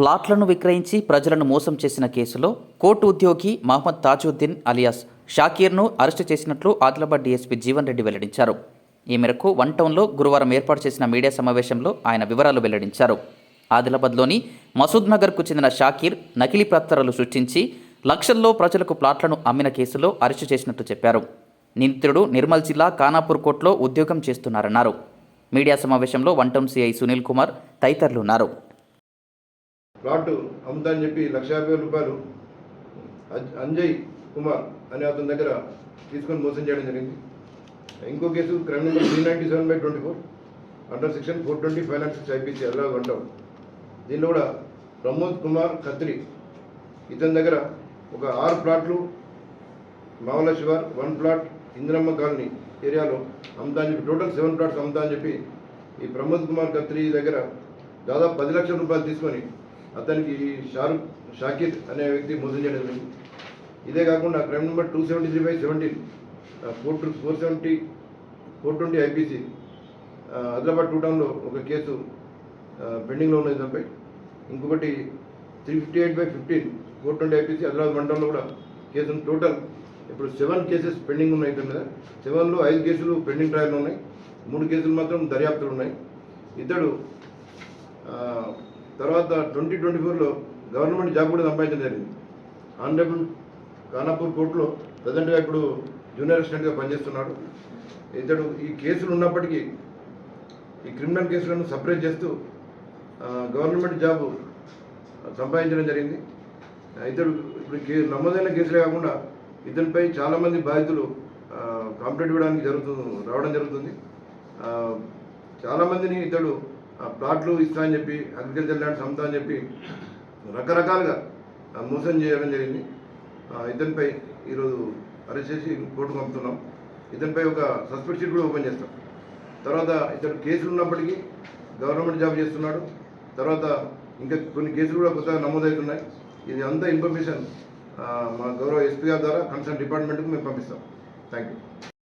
ప్లాట్లను విక్రయించి ప్రజలను మోసం చేసిన కేసులో కోర్టు ఉద్యోగి మహమ్మద్ తాజుద్దీన్ అలియాస్ షాకీర్ను అరెస్టు చేసినట్లు ఆదిలాబాద్ డీఎస్పీ జీవన్ రెడ్డి వెల్లడించారు. ఈ మేరకు వన్ టౌన్లో గురువారం ఏర్పాటు చేసిన మీడియా సమావేశంలో ఆయన వివరాలు వెల్లడించారు. ఆదిలాబాద్లోని మసూద్ నగర్కు చెందిన షాకీర్ నకిలీ పత్రాలు సృష్టించి లక్షల్లో ప్రజలకు ప్లాట్లను అమ్మిన కేసులో అరెస్టు చేసినట్టు చెప్పారు. నిందితుడు నిర్మల్ జిల్లా ఖానాపూర్ కోర్టులో ఉద్యోగం చేస్తున్నారన్నారు. మీడియా సమావేశంలో one town CI Sunil Kumar తదితరులు ఉన్నారు. ప్లాట్ అమ్ముతా అని చెప్పి లక్ష యాభై రూపాయలు అంజయ్ కుమార్ అనే అతని దగ్గర తీసుకొని మోసం చేయడం జరిగింది. ఇంకో case crime number three ninety seven by twenty four under section four twenty five naught six IPC అలా అంటాం దీనిలో కూడా ప్రమోద్ కుమార్ ఖత్రి ఇతని దగ్గర ఒక ఆరు ప్లాట్లు మావల శివార్ వన్ ప్లాట్ ఇందిరమ్మ కాలనీ ఏరియాలో అమ్ముతా అని చెప్పి టోటల్ సెవెన్ ప్లాట్స్ అమ్ముతా అని చెప్పి ఈ ప్రమోద్ కుమార్ ఖత్రి దగ్గర దాదాపు పది లక్షల రూపాయలు తీసుకొని అతనికి షారుఖ్ షాకిర్ అనే వ్యక్తి మోసం చేయడం జరిగింది. ఇదే కాకుండా crime number two seventy three by seventeen four two four seventy four twenty IPC Adilabad two టౌన్లో ఒక కేసు పెండింగ్లో ఉన్నది దానిపై. ఇంకొకటి three fifty eight by fifteen four twenty IPC Adilabad one టౌన్లో కూడా కేసు టోటల్ ఇప్పుడు సెవెన్ కేసెస్ పెండింగ్ ఉన్నాయి ఇక్కడ మీద. సెవెన్లో ఐదు కేసులు పెండింగ్ ట్రయల్ ఉన్నాయి. మూడు కేసులు మాత్రం దర్యాప్తులు ఉన్నాయి. ఇతడు తర్వాత ట్వంటీ ట్వంటీ ఫోర్లో గవర్నమెంట్ జాబ్ కూడా సంపాదించడం జరిగింది. ఆనరబుల్ ఖానాపూర్ కోర్టులో ప్రజెంట్గా ఇప్పుడు జూనియర్ అసిస్టెంట్గా పనిచేస్తున్నాడు. ఇతడు ఈ కేసులు ఉన్నప్పటికీ ఈ క్రిమినల్ కేసులను సపరేట్ చేస్తూ గవర్నమెంట్ జాబ్ సంపాదించడం జరిగింది. ఇతడు ఇప్పుడు నమోదైన కేసులే కాకుండా ఇతనిపై చాలామంది బాధితులు కంప్లైంట్ ఇవ్వడానికి జరుగుతుంది రావడం జరుగుతుంది. చాలామందిని ఇతడు ప్లాట్లు ఇస్తా అని చెప్పి అగ్రికల్చర్ ల్యాండ్ అమ్ముతా అని చెప్పి రకరకాలుగా మోసం చేయడం జరిగింది. ఇతనిపై ఈరోజు అరెస్ట్ చేసి కోర్టుకు పంపుతున్నాం. ఇతనిపై ఒక సస్పెక్ట్ షీట్ కూడా ఓపెన్ చేస్తాం. తర్వాత ఇతడు కేసులు ఉన్నప్పటికీ గవర్నమెంట్ జాబ్ చేస్తున్నాడు. తర్వాత ఇంకా కొన్ని కేసులు కూడా కొత్తగా నమోదవుతున్నాయి. ఇది అంతా ఇన్ఫర్మేషన్ మా గౌరవ ఎస్పీ గారి ద్వారా కన్సర్న్ డిపార్ట్మెంట్కి మేము పంపిస్తాం. Thank you